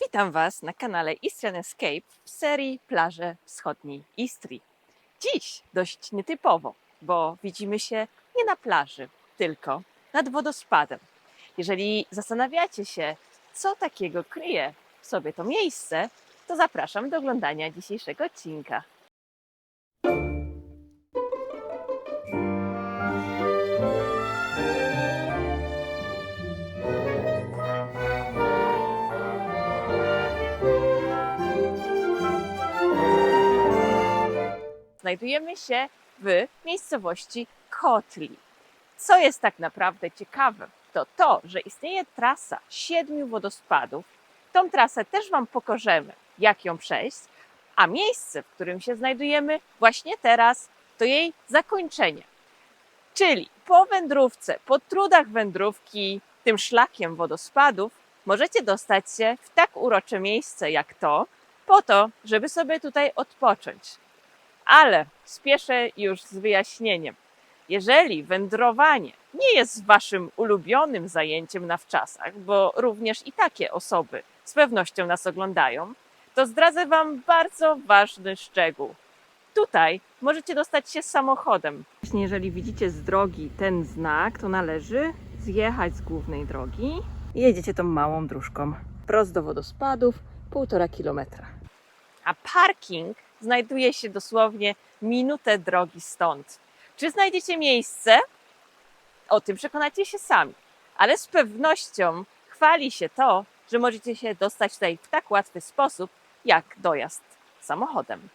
Witam Was na kanale Istrian Escape w serii Plaże Wschodniej Istrii. Dziś dość nietypowo, bo widzimy się nie na plaży, tylko nad wodospadem. Jeżeli zastanawiacie się, co takiego kryje w sobie to miejsce, to zapraszam do oglądania dzisiejszego odcinka. Znajdujemy się w miejscowości Kotli. Co jest tak naprawdę ciekawe, to to, że istnieje trasa siedmiu wodospadów. Tą trasę też Wam pokażemy, jak ją przejść, a miejsce, w którym się znajdujemy właśnie teraz, to jej zakończenie. Czyli po wędrówce, po trudach wędrówki tym szlakiem wodospadów, możecie dostać się w tak urocze miejsce jak to, po to, żeby sobie tutaj odpocząć. Ale spieszę już z wyjaśnieniem. Jeżeli wędrowanie nie jest waszym ulubionym zajęciem na wczasach, bo również i takie osoby z pewnością nas oglądają, to zdradzę wam bardzo ważny szczegół. Tutaj możecie dostać się samochodem. Właśnie jeżeli widzicie z drogi ten znak, to należy zjechać z głównej drogi i jedziecie tą małą dróżką prosto do wodospadów, półtora kilometra. A parking znajduje się dosłownie minutę drogi stąd. Czy znajdziecie miejsce? O tym przekonacie się sami, ale z pewnością chwali się to, że możecie się dostać tutaj w tak łatwy sposób, jak dojazd samochodem.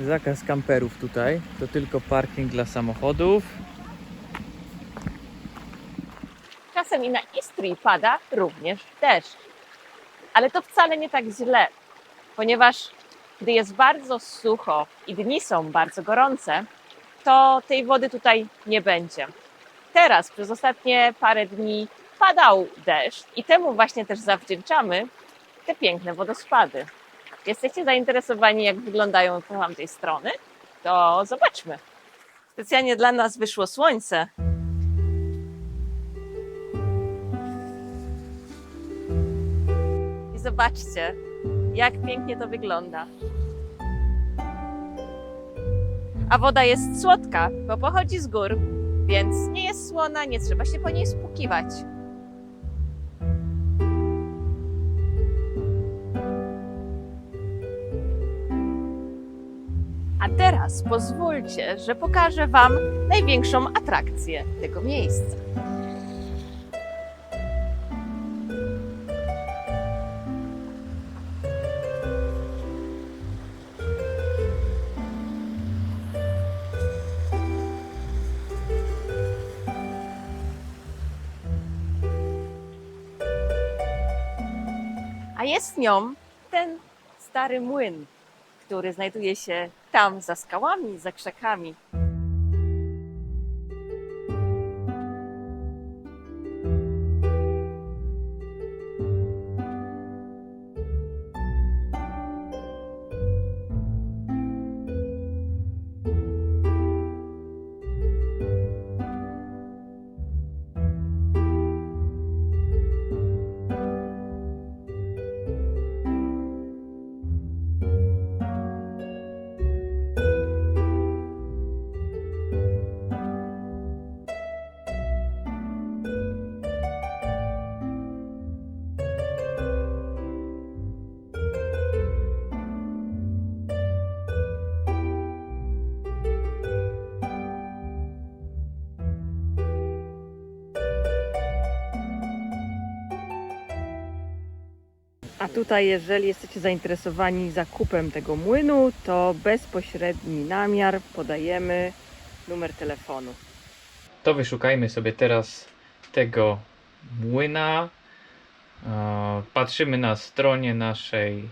Zakaz kamperów tutaj, to tylko parking dla samochodów. Czasem i na Istrii pada również deszcz. Ale to wcale nie tak źle, ponieważ gdy jest bardzo sucho i dni są bardzo gorące, to tej wody tutaj nie będzie. Teraz przez ostatnie parę dni padał deszcz i temu właśnie też zawdzięczamy te piękne wodospady. Jesteście zainteresowani, jak wyglądają z tamtej strony? To zobaczmy. Specjalnie dla nas wyszło słońce. I zobaczcie, jak pięknie to wygląda. A woda jest słodka, bo pochodzi z gór, więc nie jest słona, nie trzeba się po niej spłukiwać. A teraz pozwólcie, że pokażę Wam największą atrakcję tego miejsca. Jest nią ten stary młyn, który znajduje się tam za skałami, za krzakami. Tutaj, jeżeli jesteście zainteresowani zakupem tego młynu, to bezpośredni namiar podajemy numer telefonu. To wyszukajmy sobie teraz tego młyna. E, Patrzymy na stronie naszej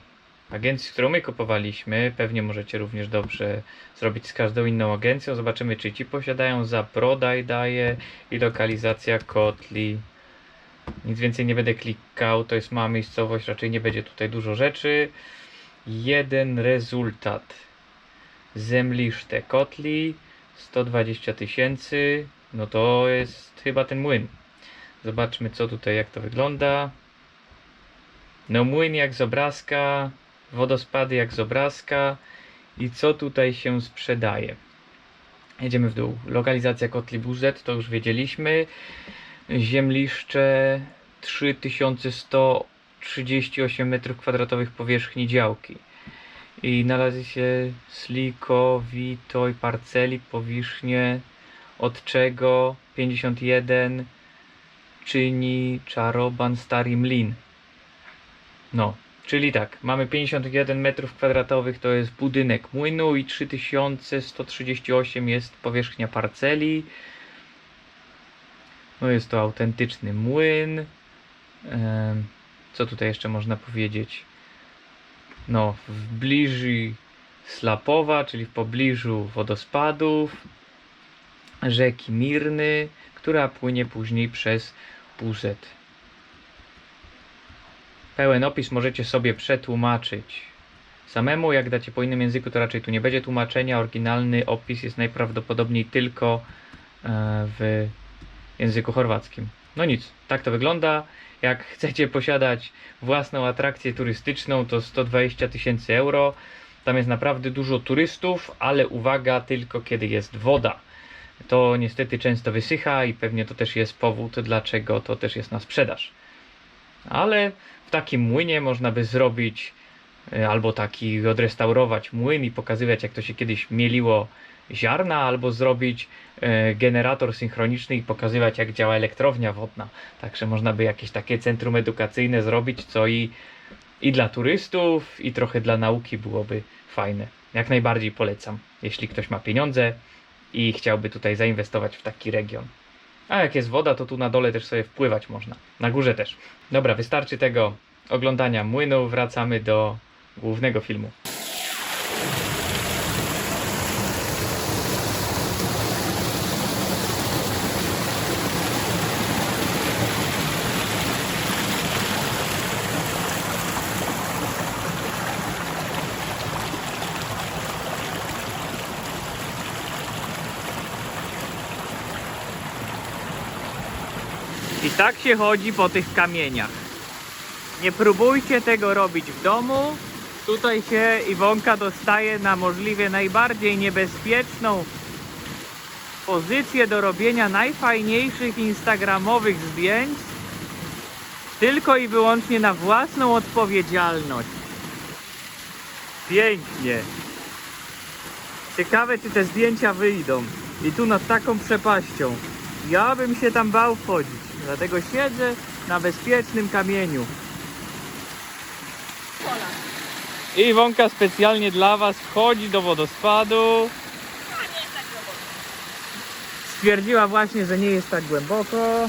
agencji, którą my kupowaliśmy. Pewnie możecie również dobrze zrobić z każdą inną agencją. Zobaczymy, czy ci posiadają za Prodaj daje i lokalizacja Kotli. Nic więcej nie będę klikał, to jest mała miejscowość, raczej nie będzie tutaj dużo rzeczy. Jeden rezultat. Zemliszte Kotli, 120 tysięcy, no to jest chyba ten młyn. Zobaczmy co tutaj, jak to wygląda. No młyn jak z obrazka, wodospady jak z obrazka i co tutaj się sprzedaje. Jedziemy w dół. Lokalizacja kotli Buzet, to już wiedzieliśmy. Ziemliszcze 3138 m2 powierzchni działki. I należy się slikowitoj parceli powierzchnię, od czego 51 czyni czaroban Stary Mlin. No, czyli tak, mamy 51 metrów kwadratowych, to jest budynek młynu i 3138 jest powierzchnia parceli. No jest to autentyczny młyn. Co tutaj jeszcze można powiedzieć? No, w bliżu Slapowa, czyli w pobliżu wodospadów, rzeki Mirny, która płynie później przez Buzet. Pełen opis możecie sobie przetłumaczyć samemu. Jak dacie po innym języku, to raczej tu nie będzie tłumaczenia. Oryginalny opis jest najprawdopodobniej tylko e, w języku chorwackim. No nic, tak to wygląda. Jak chcecie posiadać własną atrakcję turystyczną, to 120 tysięcy euro. Tam jest naprawdę dużo turystów, ale uwaga, tylko kiedy jest woda. To niestety często wysycha i pewnie to też jest powód, dlaczego to też jest na sprzedaż. Ale w takim młynie można by zrobić e, albo taki odrestaurować młyn i pokazywać jak to się kiedyś mieliło ziarna, albo zrobić e, generator synchroniczny i pokazywać jak działa elektrownia wodna. Także można by jakieś takie centrum edukacyjne zrobić, co i, i dla turystów, i trochę dla nauki byłoby fajne. Jak najbardziej polecam, jeśli ktoś ma pieniądze i chciałby tutaj zainwestować w taki region. A jak jest woda, to tu na dole też sobie wpływać można. Na górze też. Dobra, wystarczy tego oglądania młynu. Wracamy do głównego filmu. I tak się chodzi po tych kamieniach. Nie próbujcie tego robić w domu. Tutaj się Iwonka dostaje na możliwie najbardziej niebezpieczną pozycję do robienia najfajniejszych instagramowych zdjęć. Tylko i wyłącznie na własną odpowiedzialność. Pięknie. Ciekawe, czy te zdjęcia wyjdą. I tu nad taką przepaścią. Ja bym się tam bał wchodzić. Dlatego siedzę na bezpiecznym kamieniu. I Iwonka specjalnie dla Was wchodzi do wodospadu. Stwierdziła właśnie, że nie jest tak głęboko.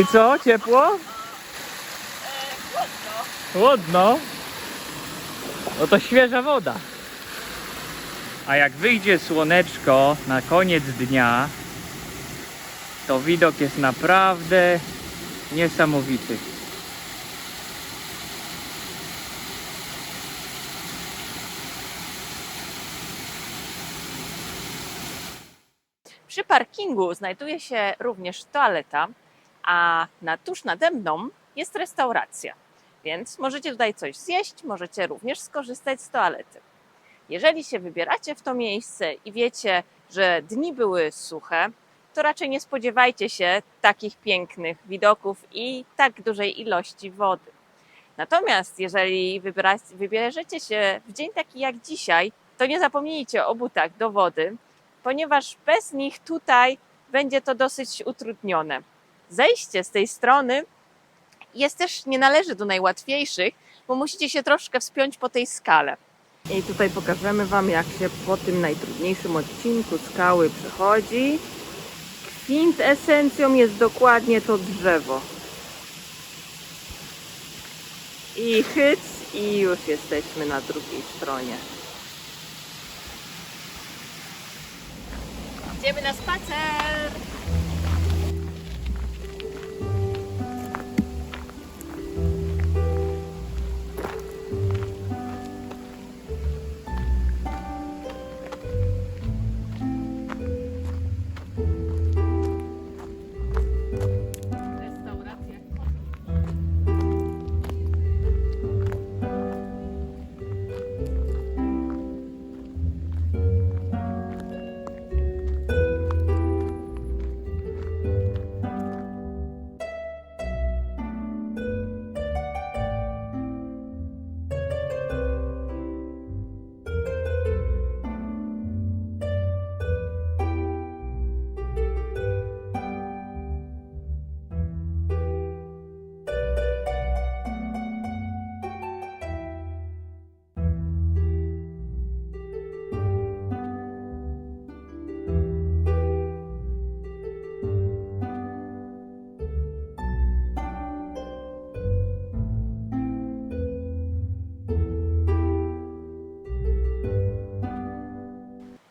I co? Ciepło? Chłodno. No to świeża woda. A jak wyjdzie słoneczko na koniec dnia, to widok jest naprawdę niesamowity. Przy parkingu znajduje się również toaleta, a na, tuż nade mną jest restauracja. Więc możecie tutaj coś zjeść, możecie również skorzystać z toalety. Jeżeli się wybieracie w to miejsce i wiecie, że dni były suche, to raczej nie spodziewajcie się takich pięknych widoków i tak dużej ilości wody. Natomiast jeżeli wybierzecie się w dzień taki jak dzisiaj, to nie zapomnijcie o butach do wody, ponieważ bez nich tutaj będzie to dosyć utrudnione. Zejście z tej strony jest też nie należy do najłatwiejszych, bo musicie się troszkę wspiąć po tej skale. I tutaj pokażemy Wam, jak się po tym najtrudniejszym odcinku skały przechodzi. Kwintesencją jest dokładnie to drzewo. I hyc, i już jesteśmy na drugiej stronie. Idziemy na spacer!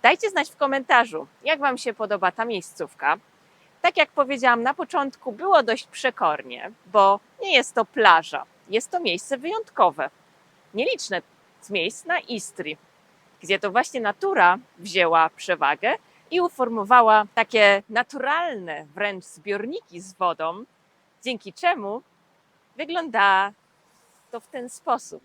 Dajcie znać w komentarzu, jak Wam się podoba ta miejscówka. Tak jak powiedziałam na początku, było dość przekornie, bo nie jest to plaża, jest to miejsce wyjątkowe. Nieliczne z miejsc na Istrii, gdzie to właśnie natura wzięła przewagę i uformowała takie naturalne wręcz zbiorniki z wodą, dzięki czemu wygląda to w ten sposób.